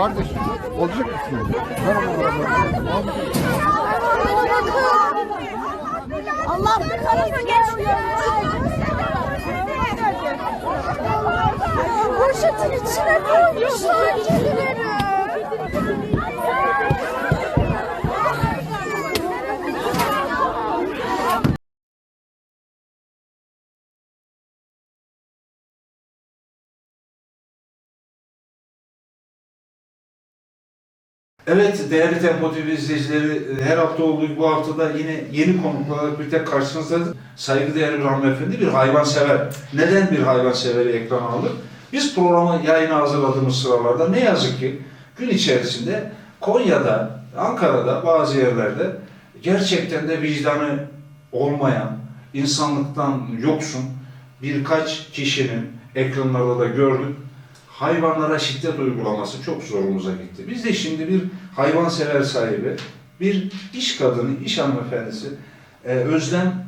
Kardeşim olacak mısın? Allah belanı geçmiyor. Poşetin içine koymuşlar Evet değerli Tempo TV izleyicileri e, her hafta olduğu gibi bu hafta da yine yeni konuklarla birlikte karşınızdayız. Saygıdeğer bir hanımefendi bir hayvansever. Neden bir hayvanseveri ekrana alır? Biz programı yayına hazırladığımız sıralarda ne yazık ki gün içerisinde Konya'da, Ankara'da bazı yerlerde gerçekten de vicdanı olmayan, insanlıktan yoksun birkaç kişinin ekranlarda da gördük hayvanlara şiddet uygulaması çok zorumuza gitti. Biz de şimdi bir hayvansever sahibi, bir iş kadını, iş hanımefendisi e, Özlem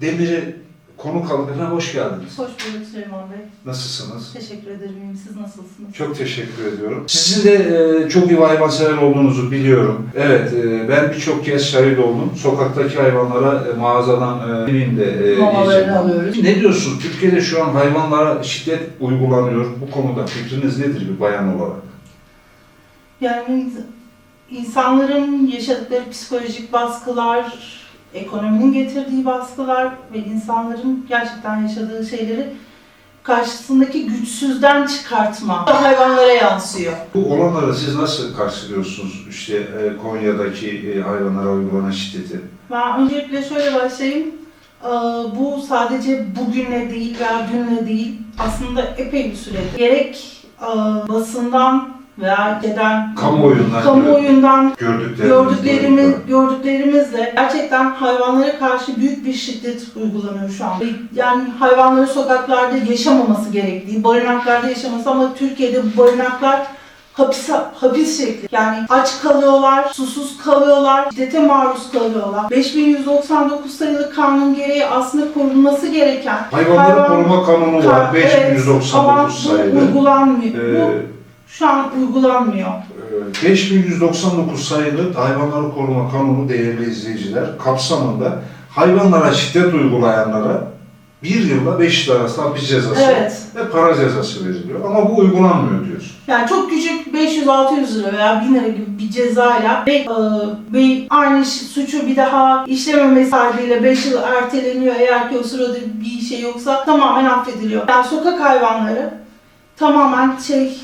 Demir'i konuk. Efendim hoş geldiniz. Hoş bulduk Süleyman Bey. Nasılsınız? Teşekkür ederim. Siz nasılsınız? Çok teşekkür ediyorum. Sizin de e, çok iyi hayvansever olduğunuzu biliyorum. Evet, e, ben birçok kez şahit oldum. Sokaktaki hayvanlara e, mağazadan e, evinde e, Mamalarını alıyoruz. Ne diyorsunuz? Türkiye'de şu an hayvanlara şiddet uygulanıyor. Bu konuda fikriniz nedir bir bayan olarak? Yani insanların yaşadıkları psikolojik baskılar, ekonominin getirdiği baskılar ve insanların gerçekten yaşadığı şeyleri karşısındaki güçsüzden çıkartma hayvanlara yansıyor. Bu olanları siz nasıl karşılıyorsunuz işte e, Konya'daki e, hayvanlara uygulanan şiddeti? Ben öncelikle şöyle başlayayım. Ee, Bu sadece bugünle değil veya dünle değil, aslında epey bir süredir. Gerek e, basından veya ülkeden, Kamuoyundan kamuoyundan gördüklerimiz. gördüklerimiz, gördüklerimizle gerçekten hayvanlara karşı büyük bir şiddet uygulanıyor şu an. Yani hayvanların sokaklarda yaşamaması gerektiği, barınaklarda yaşaması ama Türkiye'de bu barınaklar hapis, hapis şekli. Yani aç kalıyorlar, susuz kalıyorlar, şiddete maruz kalıyorlar. 5199 sayılı kanun gereği aslında korunması gereken Hayvanları hayvan- koruma kanunu var. Ka- evet, 5199 ama bu sayılı. uygulanmıyor. Ee, Bu şu an uygulanmıyor. e, 5199 sayılı hayvanları koruma kanunu değerli izleyiciler kapsamında hayvanlara şiddet uygulayanlara bir yılla 5 yıl arasında hapis cezası Evet. ve para cezası veriliyor. Ama bu uygulanmıyor diyorsun. Yani çok küçük 500-600 lira veya 1000 lira gibi bir cezayla ve, e, ve aynı ş- suçu bir daha işlememesi halinde 5 yıl erteleniyor eğer ki o sırada bir şey yoksa tamamen affediliyor. Yani sokak hayvanları tamamen şey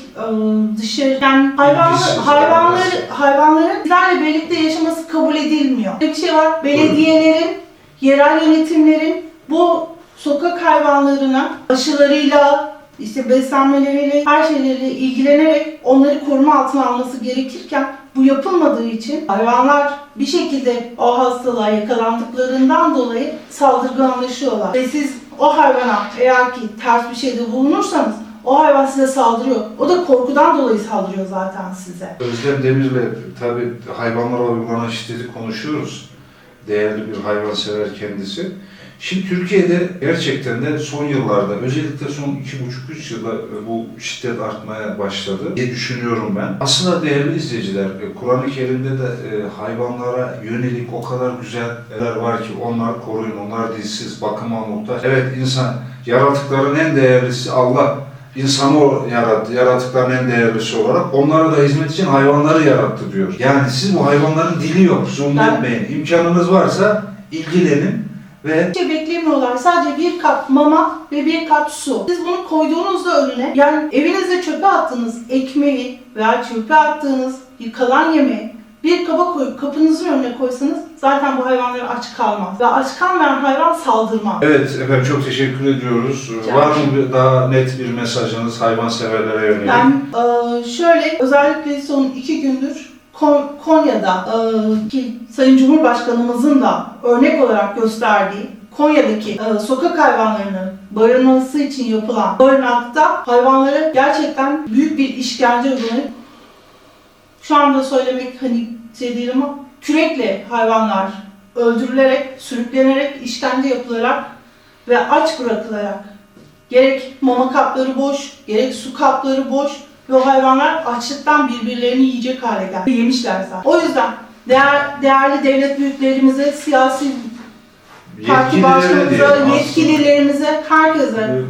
dışarı yani hayvanlar, hayvanları hayvanların bizlerle birlikte yaşaması kabul edilmiyor. Bir şey var belediyelerin, yerel yönetimlerin bu sokak hayvanlarına aşılarıyla işte beslenmeleriyle her şeyleriyle ilgilenerek onları koruma altına alması gerekirken bu yapılmadığı için hayvanlar bir şekilde o hastalığa yakalandıklarından dolayı saldırganlaşıyorlar. Ve siz o hayvana eğer ki ters bir şeyde bulunursanız o hayvan size saldırıyor. O da korkudan dolayı saldırıyor zaten size. Özlem Demir'le tabi hayvanlara uygulanan şiddeti konuşuyoruz. Değerli bir hayvansever kendisi. Şimdi Türkiye'de gerçekten de son yıllarda, özellikle son iki buçuk üç yılda bu şiddet artmaya başladı diye düşünüyorum ben. Aslında değerli izleyiciler, e, Kur'an-ı Kerim'de de e, hayvanlara yönelik o kadar güzeller var ki onlar koruyun, onlar dilsiz, bakıma muhtaç. Evet insan, yaratıkların en değerlisi Allah insanı yarattı, yaratıkların en değerlisi olarak onlara da hizmet için hayvanları yarattı diyor. Yani siz bu hayvanların dili yok, zulmetmeyin. İmkanınız varsa ilgilenin ve Hiç şey beklemiyorlar. Sadece bir kap mama ve bir kap su. Siz bunu koyduğunuzda önüne, yani evinizde çöpe attığınız ekmeği veya çöpe attığınız bir kalan yemeği bir kaba koyup kapınızın önüne koysanız zaten bu hayvanlar aç kalmaz. Ve aç kalmayan hayvan saldırmaz. Evet efendim çok teşekkür ediyoruz. Rica Var mı bir, daha net bir mesajınız hayvanseverlere yönelik? Yani e, şöyle özellikle son iki gündür Kon- Konya'da e, ki Sayın Cumhurbaşkanımızın da örnek olarak gösterdiği Konya'daki e, sokak hayvanlarının barınması için yapılan barınakta hayvanlara gerçekten büyük bir işkence uygulanıp şu anda söylemek hani şey değil ama kürekle hayvanlar öldürülerek, sürüklenerek, işkence yapılarak ve aç bırakılarak gerek mama kapları boş, gerek su kapları boş Ve o hayvanlar açlıktan birbirlerini yiyecek hale geldi. Yemişler zaten. O yüzden değer, değerli devlet büyüklerimize, siyasi parti başkanımıza, yetkililerimize, herkese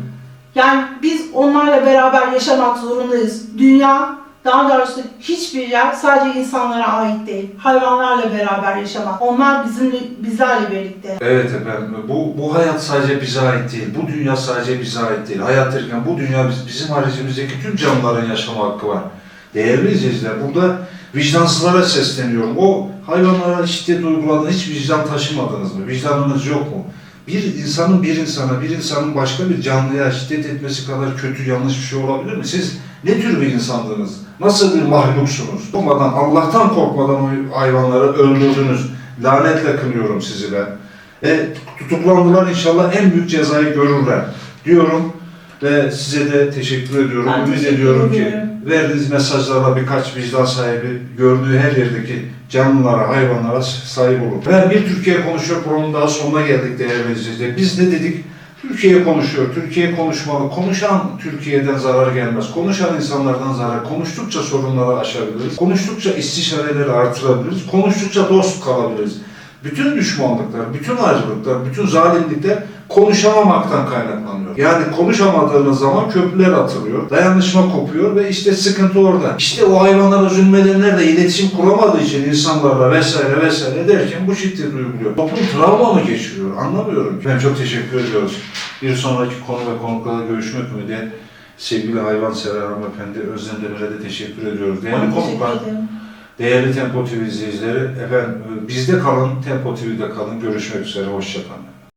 yani biz onlarla beraber yaşamak zorundayız. Dünya, daha doğrusu hiçbir yer sadece insanlara ait değil. Hayvanlarla beraber yaşamak. Onlar bizimle, bizlerle birlikte. Evet efendim. Bu, bu hayat sadece bize ait değil. Bu dünya sadece bize ait değil. Hayat derken bu dünya biz- bizim haricimizdeki tüm canlıların yaşama hakkı var. Değerli izleyiciler, burada vicdansızlara sesleniyorum. O hayvanlara şiddet uyguladığınız hiç vicdan taşımadınız mı? Vicdanınız yok mu? Bir insanın bir insana, bir insanın başka bir canlıya şiddet etmesi kadar kötü, yanlış bir şey olabilir mi? Siz ne tür bir insandınız? Nasıl bir mahluksunuz? Korkmadan, Allah'tan korkmadan o hayvanları öldürdünüz. Lanetle kınıyorum sizi ben. E, tutuklandılar inşallah en büyük cezayı görürler diyorum ve size de teşekkür ediyorum. Ben Ümit ediyorum ki verdiğiniz mesajlarla birkaç vicdan sahibi gördüğü her yerdeki canlılara, hayvanlara sahip olur. Ve bir Türkiye konuşuyor programının daha sonuna geldik değerli izleyiciler. Biz ne dedik? Türkiye konuşuyor, Türkiye konuşmalı. Konuşan Türkiye'den zarar gelmez. Konuşan insanlardan zarar. Konuştukça sorunları aşabiliriz. Konuştukça istişareleri artırabiliriz. Konuştukça dost kalabiliriz. Bütün düşmanlıklar, bütün ayrılıklar, bütün zalimlikler konuşamamaktan kaynaklanıyor. Yani konuşamadığınız zaman köprüler atılıyor, dayanışma kopuyor ve işte sıkıntı orada. İşte o hayvanlara zulmedenler de iletişim kuramadığı için insanlarla vesaire vesaire derken bu şiddet uyguluyor. Toplum travma mı geçiriyor? Anlamıyorum. Ben çok teşekkür ediyoruz. Bir sonraki konu ve konuklarla görüşmek ümidiyle sevgili hayvansever hanımefendi Özlem Demir'e de teşekkür ediyoruz. Değerli konuklar. Değerli Tempo TV izleyicileri, efendim bizde kalın, Tempo TV'de kalın. Görüşmek üzere, hoşçakalın.